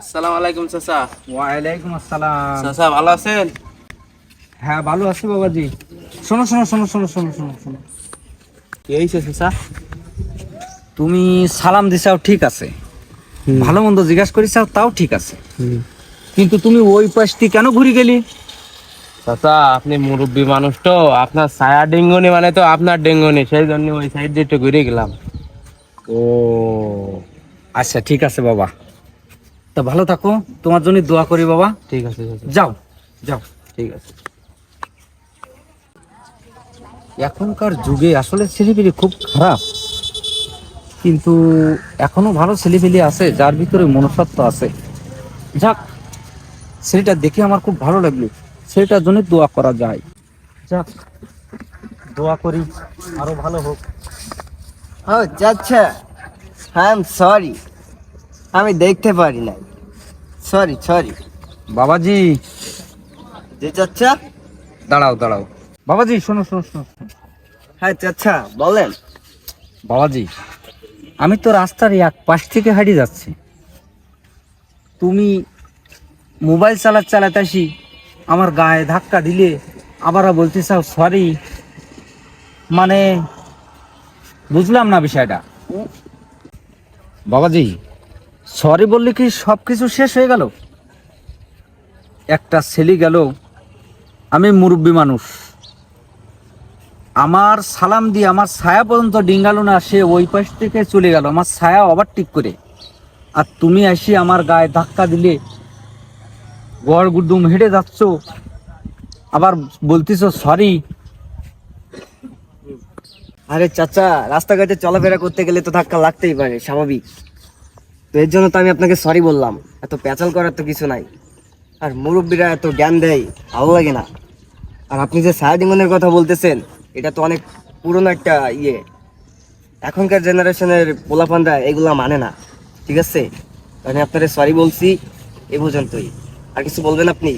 আসসালামু আলাইকুম চাচা। ওয়ালাইকুম আসসালাম। চাচা ভালো আছেন? হ্যাঁ ভালো আছি বাবাজি। শোনো শোনো শোনো শোনো শোনো শোনো শোনো। কি হয়েছে চাচা? তুমি সালাম দিছাও ঠিক আছে। ভালো মন্দ জিজ্ঞাসা করিছাও তাও ঠিক আছে। কিন্তু তুমি ওই পাশটি কেন ঘুরে গেলি? চাচা আপনি মুরব্বী মানুষ তো। আপনার ছায়া ডেঙ্গুনি মানে তো আপনার ডেঙ্গুনি। সেই জন্য ওই সাইড দিয়ে একটু ঘুরে গেলাম। ও আচ্ছা ঠিক আছে বাবা। তা ভালো থাকো। তোমার জন্য দোয়া করি বাবা। ঠিক আছে যাও যাও। ঠিক আছে। এখনকার যুগে আসলে ছেলেপিলি খুব খারাপ। কিন্তু এখনও ভালো ছেলেপিলি আছে যার ভিতরে মনুষ্যত্ব আছে। যাক ছেলেটা দেখে আমার খুব ভালো লাগল। ছেলেটার জন্য দোয়া করা যায়। যাক দোয়া করি আরও ভালো হোক। ও আচ্ছা আই এম সরি আমি দেখতে পারি না সরি সরি বাবাজি। যে চাচ্ছা দাঁড়াও দাঁড়াও। বাবাজি শোনো শোনো শোনো। শোনো। হ্যাঁ চাচ্ছা বলেন। বাবাজি আমি তো রাস্তার এক পাশ থেকে হারিয়ে যাচ্ছি। তুমি মোবাইল চালাত চালাতে আসি আমার গায়ে ধাক্কা দিলে আবার বলতে চাও সরি মানে বুঝলাম না বিষয়টা। বাবাজি সরি বললে কি সব কিছু শেষ হয়ে গেল? একটা ছেলে গেল, আমি মুরব্বী মানুষ। আমার সালাম দিয়ে, আমার ছায়া পর্যন্ত ডিঙ্গালো না, সে ওই পাশ থেকে চলে গেল। আমার ছায়া ওভারটেক করে। আর তুমি আসি আমার গায়ে ধাক্কা দিলে, গড় গুড্ডুম হেঁটে যাচ্ছ। আবার বলতেছ, সরি। আরে চাচা, রাস্তাঘাটে চলাফেরা করতে গেলে তো ধাক্কা লাগতেই পারে, স্বাভাবিক। তো এর জন্য তো আমি আপনাকে সরি বললাম। এত প্যাচাল করার তো কিছু নাই। আর মুরব্বীরা এত জ্ঞান দেয়, ভালো লাগে না। আর আপনি যে সায়াডিঙ্গনের কথা বলতেছেন, এটা তো অনেক পুরনো একটা ইয়ে। এখনকার জেনারেশনের পোলাপানরা এগুলা মানে না, ঠিক আছে? আমি আপনারা সরি বলছি, এ পর্যন্তই। আর কিছু বলবেন আপনি?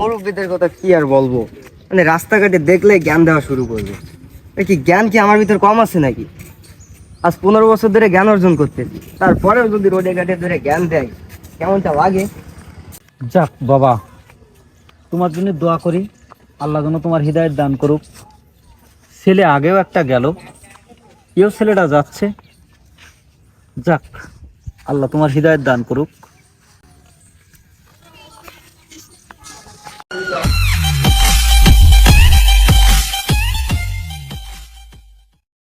মুরব্বীদের কথা কি আর বলব? মানে রাস্তাঘাটে দেখলে জ্ঞান দেওয়া শুরু করবে। কি জ্ঞান কি আমার ভিতর কম আছে নাকি? আজ পনেরো বছর ধরে জ্ঞান অর্জন করতেছি। তারপরেও যদি রোডে ঘাটে ধরে জ্ঞান দেয় কেমনটা লাগে? যাক বাবা, তোমার জন্য দোয়া করি, আল্লাহ যেন তোমার হৃদয়ের দান করুক। ছেলে আগেও একটা গেল কেউ ছেলেটা যাচ্ছে। যাক, আল্লাহ তোমার হৃদয়ের দান করুক।